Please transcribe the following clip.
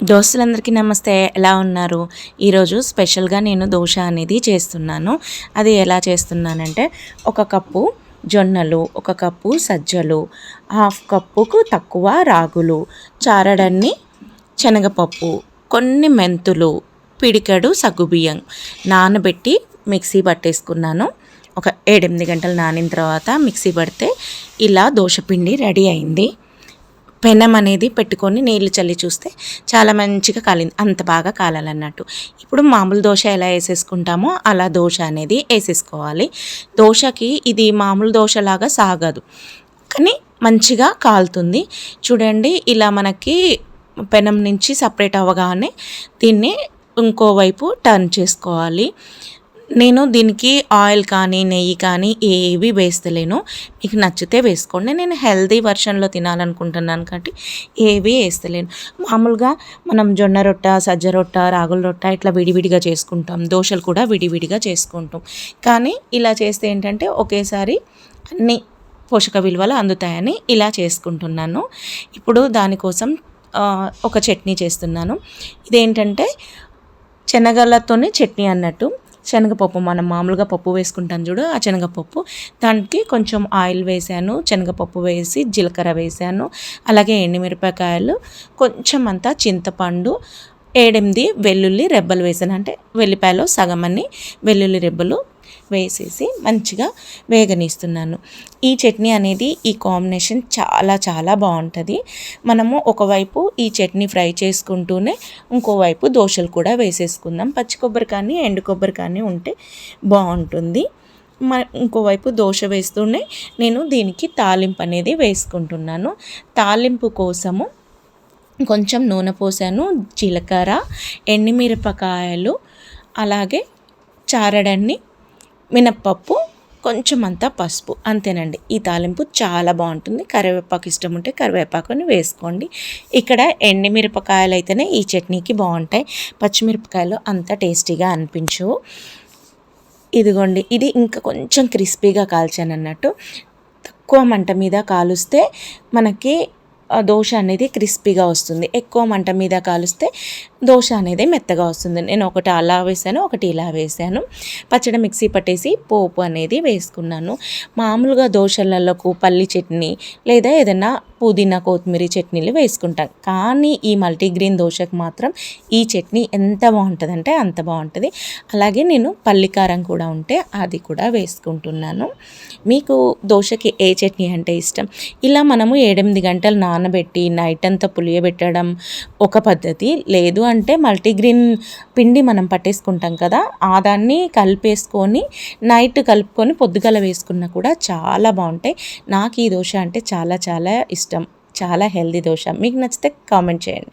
దోస్తులందరికీ నమస్తే. ఎలా ఉన్నారు? ఈరోజు స్పెషల్గా నేను దోశ అనేది చేస్తున్నాను. అది ఎలా చేస్తున్నానంటే ఒక కప్పు జొన్నలు ఒక కప్పు సజ్జలు హాఫ్ కప్పుకు తక్కువ రాగులు చారడన్ని శనగపప్పు కొన్ని మెంతులు పిడికడు సగ్గుబియ్యం నానబెట్టి మిక్సీ పట్టేసుకున్నాను. ఒక ఏడెనిమిది గంటలు నానిన తర్వాత మిక్సీ పడితే ఇలా దోశపిండి రెడీ అయింది. పెనం అనేది పెట్టుకొని నీళ్ళు చల్లి చూస్తే చాలా మంచిగా కాలింది. అంత బాగా కాలాలన్నట్టు. ఇప్పుడు మామూలు దోశ ఎలా వేసేసుకుంటామో అలా దోశ అనేది వేసేసుకోవాలి. దోశకి ఇది మామూలు దోశలాగా సాగదు. కానీ మంచిగా కాలుతుంది. చూడండి ఇలా మనకి పెనం నుంచి సపరేట్ అవ్వగానే దీన్ని ఇంకోవైపు టర్న్ చేసుకోవాలి. నేను దీనికి ఆయిల్ కానీ నెయ్యి కానీ ఏవి వేస్తలేను. మీకు నచ్చితే వేసుకోండి. నేను హెల్దీ వర్షన్లో తినాలనుకుంటున్నాను కాబట్టి ఏవి వేస్తలేను. మామూలుగా మనం జొన్న రొట్ట సజ్జ రొట్ట రాగుల రొట్ట ఇట్లా విడివిడిగా చేసుకుంటాం. దోశలు కూడా విడివిడిగా చేసుకుంటాం. కానీ ఇలా చేస్తే ఏంటంటే ఒకేసారి అన్ని పోషక విలువలు అందుతాయని ఇలా చేసుకుంటున్నాను. ఇప్పుడు దానికోసం ఒక చట్నీ చేస్తున్నాను. ఇదేంటంటే శనగలతోనే చట్నీ అన్నట్టు. శనగపప్పు మనం మామూలుగా పప్పు వేసుకుంటాం చూడు ఆ శనగపప్పు. దానికి కొంచెం ఆయిల్ వేసాను శనగపప్పు వేసి జీలకర్ర వేసాను అలాగే ఎండుమిరపకాయలు కొంచెం అంతా చింతపండు ఏడెనిమిది వెల్లుల్లి రెబ్బలు వేసాను. అంటే వెల్లిపాయలో సగం అన్ని వెల్లుల్లి రెబ్బలు వేసేసి మంచిగా వేగనిస్తున్నాను. ఈ చట్నీ అనేది ఈ కాంబినేషన్ చాలా చాలా బాగుంటుంది. మనము ఒకవైపు ఈ చట్నీ ఫ్రై చేసుకుంటూనే ఇంకోవైపు దోశలు కూడా వేసేసుకుందాం. పచ్చి కొబ్బరి కానీ ఎండు కొబ్బరి కానీ ఉంటే బాగుంటుంది. మ ఇంకోవైపు దోశ వేస్తూనే నేను దీనికి తాలింపు అనేది వేసుకుంటున్నాను. తాలింపు కోసము కొంచెం నూనె పోసాను జీలకర్ర ఎండుమిరపకాయలు అలాగే చారడన్ని మినప్పప్పు కొంచెం అంతా పసుపు అంతేనండి. ఈ తాలింపు చాలా బాగుంటుంది. కరివేపాకు ఇష్టం ఉంటే కరివేపాకుని వేసుకోండి. ఇక్కడ ఎండిమిరపకాయలు అయితేనే ఈ చట్నీకి బాగుంటాయి. పచ్చిమిరపకాయలు అంత టేస్టీగా అనిపించవు ఇదిగోండి ఇది ఇంకా కొంచెం క్రిస్పీగా కాల్చాను అన్నట్టు తక్కువ మంట మీద కాలుస్తే మనకి దోశ అనేది క్రిస్పీగా వస్తుంది. ఎక్కువ మంట మీద కాలుస్తే దోశ అనేది మెత్తగా వస్తుంది. నేను ఒకటి అలా వేసాను ఒకటి ఇలా వేసాను. పచ్చడి మిక్సీ పట్టేసి పోపు అనేది వేసుకున్నాను. మామూలుగా దోశలకు పల్లి చట్నీ లేదా ఏదైనా పుదీనా కొత్తిమీర చట్నీలు వేసుకుంటాం. కానీ ఈ మల్టీగ్రీన్ దోశకు మాత్రం ఈ చట్నీ ఎంత బాగుంటుందంటే అంత బాగుంటుంది. అలాగే నేను పల్లికారం కూడా ఉంటే అది కూడా వేసుకుంటున్నాను. మీకు దోశకి ఏ చట్నీ అంటే ఇష్టం? ఇలా మనము ఏడెనిమిది గంటలు నానబెట్టి నైట్ అంతా పులియబెట్టడం ఒక పద్ధతి. లేదు అంటే మల్టీగ్రీన్ పిండి మనం పట్టేసుకుంటాం కదా ఆ దాన్ని కలిపేసుకొని నైట్ కలుపుకొని పొద్దుగల వేసుకున్నా కూడా చాలా బాగుంటాయి. నాకు ఈ దోశ అంటే చాలా చాలా ఇష్టం. చాలా హెల్దీ దోశ. మీకు నచ్చితే కామెంట్ చేయండి.